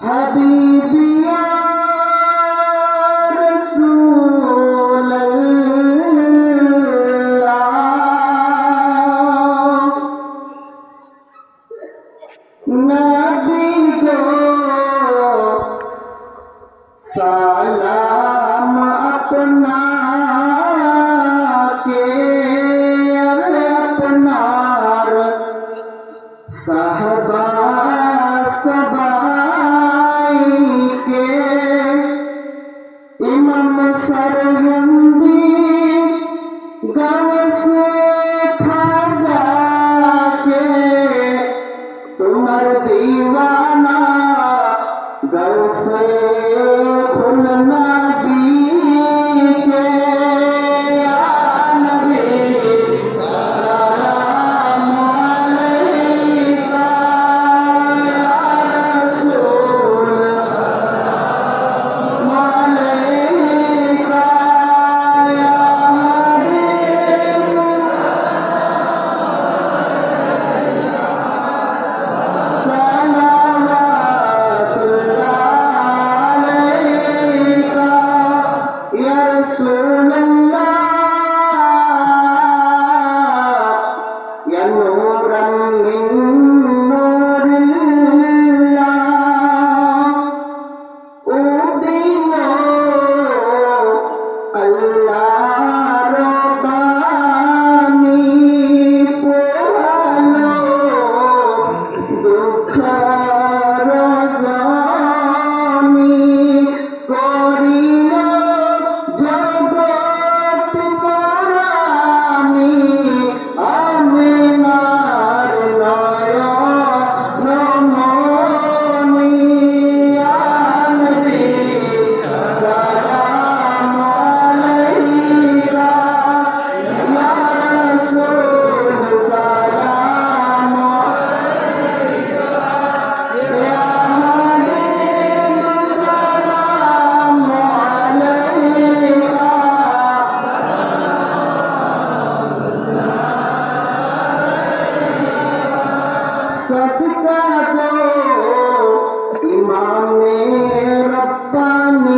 হাবিবি সালাম আপনা কে আর আপনার সাহা আমার